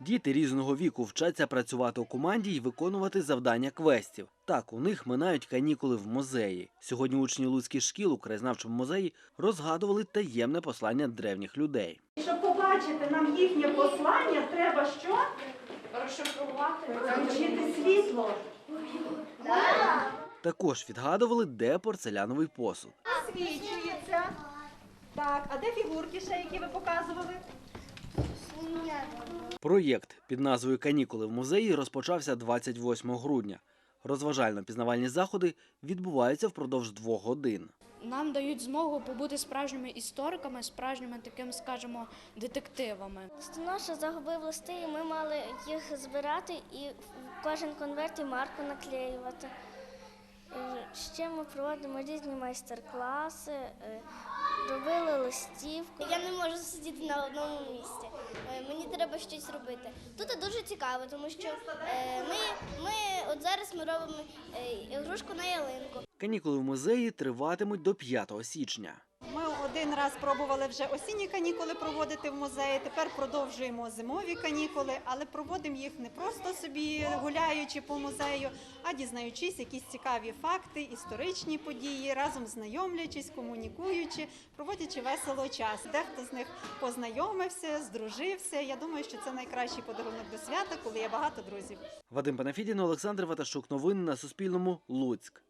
Діти різного віку вчаться працювати у команді і виконувати завдання квестів. Так, у них минають канікули в музеї. Сьогодні учні Луцьких шкіл у краєзнавчому музеї розгадували таємне послання древніх людей. Щоб побачити нам їхнє послання, треба що? Розшифрувати. Включити світло. Також відгадували, де порцеляновий посуд. Свічується. Так, а де фігурки ще, які ви показували? Проєкт під назвою Канікули в музеї розпочався 28 грудня. Розважально-пізнавальні заходи відбуваються впродовж двох годин. Нам дають змогу побути справжніми істориками, справжніми такими, скажімо, детективами. Стоноша загубив листи, і ми мали їх збирати і в кожен конверт і марку наклеювати. Е, Ще ми проводимо різні майстер-класи, е, листівку. Я не можу сидіти на одному місці. Е, Мені треба щось робити. Тут дуже цікаво, тому що е, ми, ми от зараз ми робимо е, ігрушку на ялинку. Канікули в музеї триватимуть до 5 січня. Ми один раз пробували вже осінні канікули проводити в музеї. Тепер продовжуємо зимові канікули, але проводимо їх не просто собі гуляючи по музею, а дізнаючись якісь цікаві факти, історичні події, разом знайомлячись, комунікуючи, проводячи весело час. Дехто з них познайомився, здружився. Я думаю, що це найкращий подарунок до свята, коли є багато друзів. Вадим Панафідін, Олександр Ваташук. Новини на Суспільному. Луцьк.